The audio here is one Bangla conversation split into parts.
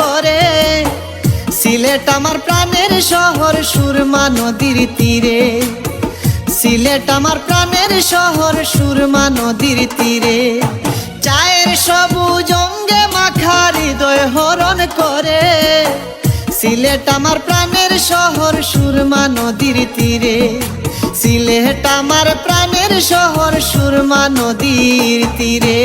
করে। সিলেট আমার প্রাণের শহর, সুরমা নদীর তীরে। সিলেট আমার প্রাণের শহর, সুরমা নদীর তীরে। চায়ের সবুজ অঙ্গে মাখা হৃদয় হরণ করে। সিলেট আমার প্রাণের শহর, সুরমা নদীর তীরে। সিলেট আমার প্রাণের শহর, সুরমা নদীর তীরে।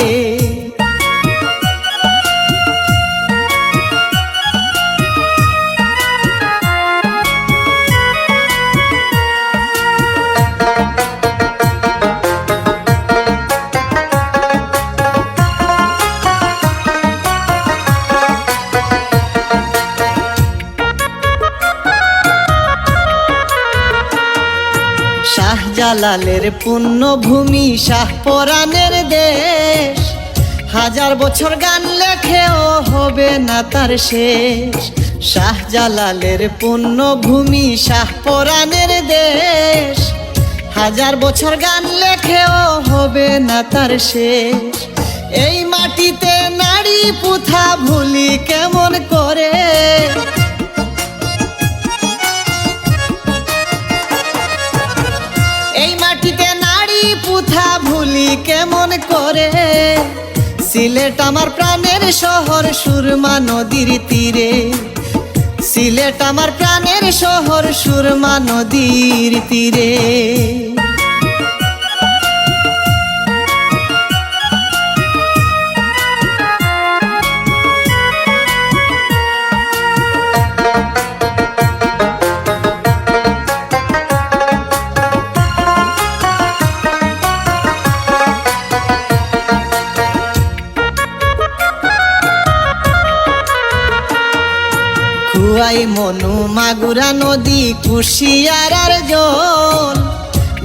শাহজালালের পুণ্যভূমি শাহপরাণের দেশ। হাজার বছর গান লেখেও হবে না তার শেষ। শাহজালালের পুণ্যভূমি শাহপরাণের দেশ। হাজার বছর গান লেখেও হবে না তার শেষ। এই মাটিতে নারী পুথা ভুলি কেমন করে? কেমন করে? সিলেট আমার প্রাণের শহর, সুরমা নদীর তীরে। সিলেট আমার প্রাণের শহর, সুরমা নদীর তীরে। খুয়াই মনু মাগুরা নদী কুশিয়ারার জল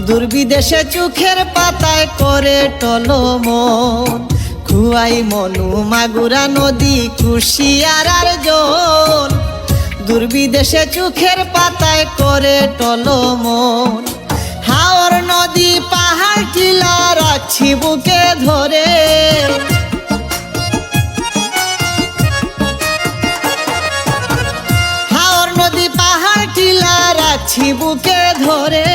দুর্বিদেশে চোখের পাতায় করে টলমন। খুয়াই মনু মাগুরা নদী কুশিয়ারার জল দুর্বিদেশে চোখের পাতায় করে টলমন। হাওর নদী পাহাড় টিলা রাখছি বুকে ধরে রাখছি বুকে ধরে।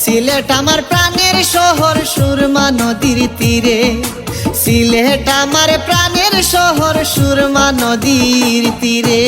সিলেট আমার প্রাণের শহর, সুরমা নদীর তীরে। সিলেট আমার প্রাণের শহর, সুরমা নদীর তীরে।